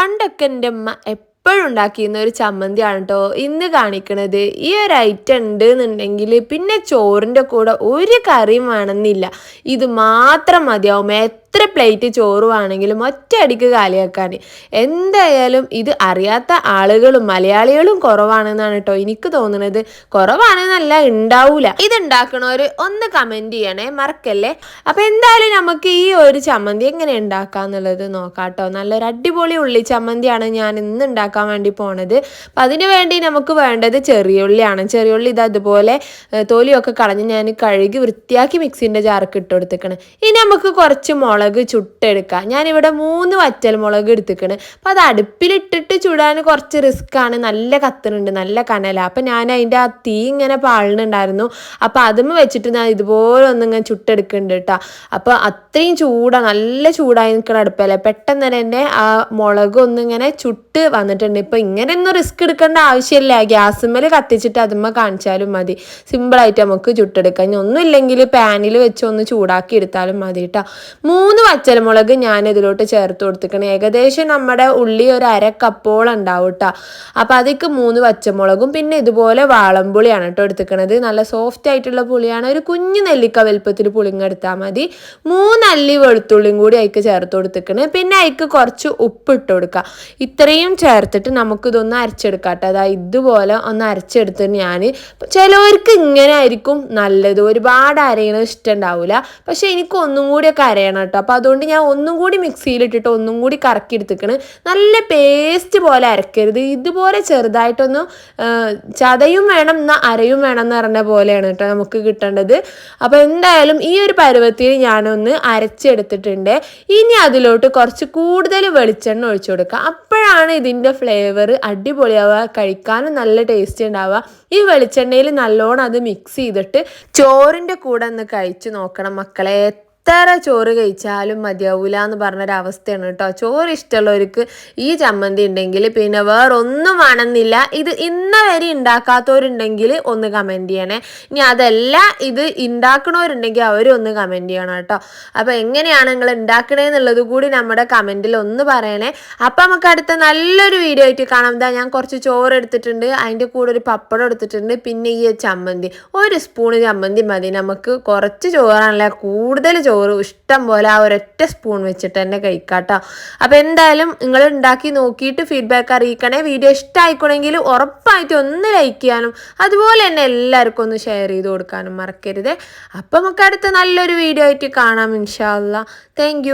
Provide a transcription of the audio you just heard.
പണ്ടൊക്കെ എന്റെ അമ്മ എപ്പോഴും ഉണ്ടാക്കിയിരുന്ന ഒരു ചമ്മന്തിയാണ് കേട്ടോ ഇന്ന് കാണിക്കണത്. ഈ ഒരു ഐറ്റം ഉണ്ട് എന്നുണ്ടെങ്കിൽ പിന്നെ ചോറിന്റെ കൂടെ ഒരു കറിയും വേണമെന്നില്ല. ഇത് മാത്രം മതിയാവും. എത്ര പ്ലേറ്റ് ചോറ് ചോറുവാണെങ്കിലും ഒറ്റയടിക്ക് കാലിയാക്കാൻ. എന്തായാലും ഇത് അറിയാത്ത ആളുകളും മലയാളികളും കുറവാണെന്നാണ് കേട്ടോ എനിക്ക് തോന്നുന്നത് കുറവാണെന്നല്ല ഉണ്ടാവൂല ഇത് ഉണ്ടാക്കണവർ ഒന്ന് കമന്റ് ചെയ്യണേ മറക്കല്ലേ? അപ്പം എന്തായാലും നമുക്ക് ഈ ഒരു ചമ്മന്തി എങ്ങനെ ഉണ്ടാക്കാന്നുള്ളത് നോക്കാം കേട്ടോ നല്ലൊരു അടിപൊളി ഉള്ളി ചമ്മന്തിയാണ് ഞാൻ ഇന്ന് ഉണ്ടാക്കാൻ വേണ്ടി പോണത്. അപ്പം അതിന് വേണ്ടി നമുക്ക് വേണ്ടത് ചെറിയ ഉള്ളിയാണ് ചെറിയ ഉള്ളി ഇത് അതുപോലെ തോലിയൊക്കെ കളഞ്ഞ് ഞാൻ കഴുകി വൃത്തിയാക്കി മിക്സിന്റെ ജാർക്ക് ഇട്ട് ഇനി നമുക്ക് കുറച്ച് മുളക് ചുട്ടെടുക്കാം. ഞാനിവിടെ മൂന്ന് വറ്റൽ മുളക് എടുത്തിക്കണ്. അപ്പോൾ അത് അടുപ്പിലിട്ടിട്ട് ചുടാൻ കുറച്ച് റിസ്ക് ആണ്. നല്ല കത്തുന്നുണ്ട് നല്ല കനല. അപ്പം ഞാൻ അതിന്റെ ആ തീ ഇങ്ങനെ പാളുന്നുണ്ടായിരുന്നു അപ്പോൾ അതും വെച്ചിട്ട് ഞാൻ ഇതുപോലെ ഒന്നിങ്ങനെ ചുട്ടെടുക്കുന്നുണ്ട് കേട്ടോ അപ്പോൾ അത്രയും ചൂടാണ് നല്ല ചൂടായി നിൽക്കുന്ന അടുപ്പല്ലേ. പെട്ടെന്ന് തന്നെ ആ മുളക് ഒന്നിങ്ങനെ ചുട്ട് വന്നിട്ടുണ്ട്. ഇപ്പം ഇങ്ങനെയൊന്നും റിസ്ക് എടുക്കേണ്ട ആവശ്യമില്ല. ഗ്യാസുമ്മൽ കത്തിച്ചിട്ട് അതുമ്മ കാണിച്ചാലും മതി. സിമ്പിളായിട്ട് നമുക്ക് ചുട്ടെടുക്കാം. ഇനി ഒന്നുമില്ലെങ്കിൽ പാനിൽ വെച്ച് ഒന്ന് ചൂടാക്കി എടുത്താലും മതി കേട്ടോ മൂന്ന് പച്ചമുളക് ഞാൻ ഇതിലോട്ട് ചേർത്ത് കൊടുത്തിക്കണം ഏകദേശം നമ്മുടെ ഉള്ളി ഒരു അര കപ്പോളം ഉണ്ടാവും കേട്ടോ അപ്പം അതിക്ക് മൂന്ന് പച്ചമുളകും പിന്നെ ഇതുപോലെ വാളംപുളിയാണ് കേട്ടോ എടുത്തിക്കണത് നല്ല സോഫ്റ്റ് ആയിട്ടുള്ള പുളിയാണ്. ഒരു കുഞ്ഞു നെല്ലിക്ക വലുപ്പത്തിൽ പുളിങ്ങെടുത്താൽ മതി. മൂന്നല്ലി വെളുത്തുള്ളിയും കൂടി അതിക്ക് ചേർത്ത് കൊടുത്തിക്കണേ പിന്നെ അതിക്ക് കുറച്ച് ഉപ്പ് ഇട്ട് കൊടുക്കുക ഇത്രയും ചേർത്തിട്ട് നമുക്കിതൊന്ന് അരച്ചെടുക്കാം കേട്ടോ അതായത് ഇതുപോലെ ഒന്ന് അരച്ചെടുത്ത് ഞാൻ ചിലവർക്ക് ഇങ്ങനെ ആയിരിക്കും നല്ലത്. ഒരുപാട് അരയണത് ഇഷ്ടം ഉണ്ടാവില്ല പക്ഷെ എനിക്ക് ഒന്നും കൂടിയൊക്കെ അരയണം കേട്ടോ അപ്പോൾ അതുകൊണ്ട് ഞാൻ ഒന്നും കൂടി മിക്സിയിലിട്ടിട്ട് ഒന്നും കൂടി കറക്കി എടുത്തിക്കണ് നല്ല പേസ്റ്റ് പോലെ അരക്കരുത്. ഇതുപോലെ ചെറുതായിട്ടൊന്ന് ചതയും വേണം എന്നാൽ അരയും വേണം എന്ന് പറഞ്ഞ പോലെയാണ് കേട്ടോ നമുക്ക് കിട്ടേണ്ടത്. അപ്പോൾ എന്തായാലും ഈ ഒരു പരുവത്തിൽ ഞാനൊന്ന് അരച്ചെടുത്തിട്ടുണ്ട്. ഇനി അതിലോട്ട് കുറച്ച് കൂടുതൽ വെളിച്ചെണ്ണ ഒഴിച്ചു കൊടുക്കുക. അപ്പോഴാണ് ഇതിന്റെ ഫ്ലേവർ അടിപൊളിയാവുക കഴിക്കാനും നല്ല ടേസ്റ്റ് ഉണ്ടാവുക. ഈ വെളിച്ചെണ്ണയിൽ നല്ലോണം അത് മിക്സ് ചെയ്തിട്ട് ചോറിന്റെ കൂടെ ഒന്ന് കഴിച്ചു നോക്കണം മക്കളെ. എത്ര ചോറ് കഴിച്ചാലും മതിയാവൂല എന്ന് പറഞ്ഞൊരവസ്ഥയാണ് കേട്ടോ. ചോറ് ഇഷ്ടമുള്ളവർക്ക് ഈ ചമ്മന്തി ഉണ്ടെങ്കിൽ പിന്നെ വേറൊന്നും വേണമെന്നില്ല. ഇത് ഇന്ന വരെ ഉണ്ടാക്കാത്തവരുണ്ടെങ്കിൽ ഒന്ന് കമന്റ് ചെയ്യണേ. ഇനി അതല്ല ഇത് ഉണ്ടാക്കണവരുണ്ടെങ്കിൽ അവരൊന്ന് കമന്റ് ചെയ്യണം കേട്ടോ. അപ്പോൾ എങ്ങനെയാണ് നിങ്ങൾ ഉണ്ടാക്കണേന്നുള്ളത് കൂടി നമ്മുടെ കമന്റിൽ ഒന്ന് പറയണേ. അപ്പം നമുക്ക് അടുത്ത നല്ലൊരു വീഡിയോ ആയിട്ട് കാണാം. ഇതാ ഞാൻ കുറച്ച് ചോറ് എടുത്തിട്ടുണ്ട്. അതിന്റെ കൂടെ ഒരു പപ്പടം എടുത്തിട്ടുണ്ട്. പിന്നെ ഈ ചമ്മന്തി. ഒരു സ്പൂണ് ചമ്മന്തി മതി. നമുക്ക് കുറച്ച് ചോറാണല്ലേ കൂടുതൽ ചോറ് ഇഷ്ടം പോലെ ആ ഒരൊറ്റ സ്പൂൺ വെച്ചിട്ട് തന്നെ കഴിക്കാട്ടോ. അപ്പോൾ എന്തായാലും നിങ്ങൾ ഉണ്ടാക്കി നോക്കിയിട്ട് ഫീഡ്ബാക്ക് അറിയിക്കണേ. വീഡിയോ ഇഷ്ടമായിക്കണമെങ്കിൽ ഉറപ്പായിട്ട് ഒന്ന് ലൈക്ക് ചെയ്യാനും അതുപോലെ തന്നെ എല്ലാവർക്കും ഒന്ന് ഷെയർ ചെയ്ത് കൊടുക്കാനും മറക്കരുത്. അപ്പം നമുക്ക് അടുത്ത നല്ലൊരു വീഡിയോ ആയിട്ട് കാണാം ഇൻഷാല്ല താങ്ക്